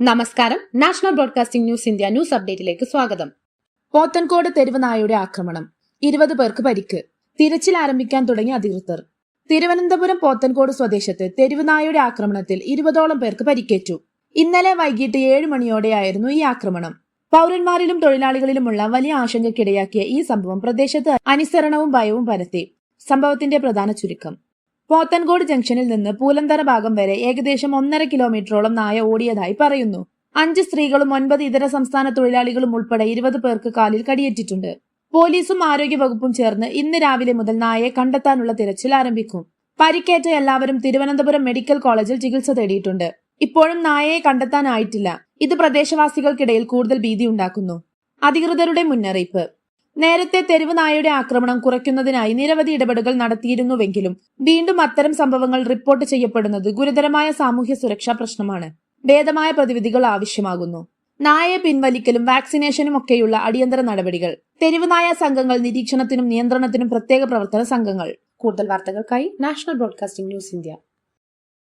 നമസ്കാരം. National broadcasting news India news അപ്ഡേറ്റിലേക്ക് സ്വാഗതം. പോത്തൻകോട് തെരുവ് നായയുടെ ആക്രമണം. ഇരുപത് പേർക്ക് പരിക്ക്. തിരച്ചിൽ ആരംഭിക്കാൻ തുടങ്ങി അധികൃതർ. തിരുവനന്തപുരം പോത്തൻകോട് സ്വദേശത്ത് തെരുവ് നായയുടെ ആക്രമണത്തിൽ ഇരുപതോളം പേർക്ക് പരിക്കേറ്റു. ഇന്നലെ വൈകിട്ട് ഏഴ് മണിയോടെയായിരുന്നു ഈ ആക്രമണം. പൗരന്മാരിലും തൊഴിലാളികളിലുമുള്ള വലിയ ആശങ്കയ്ക്കിടയാക്കിയ ഈ സംഭവം പ്രദേശത്ത് അനുസരണവും ഭയവും പരത്തി. സംഭവത്തിന്റെ പ്രധാന ചുരുക്കം. പോത്തൻകോട് ജംഗ്ഷനിൽ നിന്ന് പൂലന്തറ ഭാഗം വരെ ഏകദേശം ഒന്നര കിലോമീറ്ററോളം നായ ഓടിയതായി പറയുന്നു. അഞ്ച് സ്ത്രീകളും ഒൻപത് ഇതര സംസ്ഥാന തൊഴിലാളികളും ഉൾപ്പെടെ ഇരുപത് പേർക്ക് കാലിൽ കടിയേറ്റിട്ടുണ്ട്. പോലീസും ആരോഗ്യ വകുപ്പും ചേർന്ന് ഇന്ന് രാവിലെ മുതൽ നായയെ കണ്ടെത്താനുള്ള തിരച്ചിൽ ആരംഭിക്കും. പരിക്കേറ്റ എല്ലാവരും തിരുവനന്തപുരം മെഡിക്കൽ കോളേജിൽ ചികിത്സ തേടിയിട്ടുണ്ട്. ഇപ്പോഴും നായയെ കണ്ടെത്താനായിട്ടില്ല. ഇത് പ്രദേശവാസികൾക്കിടയിൽ കൂടുതൽ ഭീതി ഉണ്ടാക്കുന്നു. അധികൃതരുടെ മുന്നറിയിപ്പ്. നേരത്തെ തെരുവ് നായയുടെ ആക്രമണം കുറയ്ക്കുന്നതിനായി നിരവധി ഇടപെടലുകൾ നടത്തിയിരുന്നുവെങ്കിലും വീണ്ടും അത്തരം സംഭവങ്ങൾ റിപ്പോർട്ട് ചെയ്യപ്പെടുന്നത് ഗുരുതരമായ സാമൂഹ്യ സുരക്ഷാ പ്രശ്നമാണ്. ഭേദമായ പ്രതിവിധികൾ ആവശ്യമാകുന്നു. നായയെ പിൻവലിക്കലും വാക്സിനേഷനും ഒക്കെയുള്ള അടിയന്തര നടപടികൾ. തെരുവ് നായ സംഘങ്ങൾ നിരീക്ഷണത്തിനും നിയന്ത്രണത്തിനും പ്രത്യേക പ്രവർത്തന സംഘങ്ങൾ. കൂടുതൽ വാർത്തകൾക്കായി നാഷണൽ ബ്രോഡ്കാസ്റ്റിംഗ് ന്യൂസ് ഇന്ത്യ.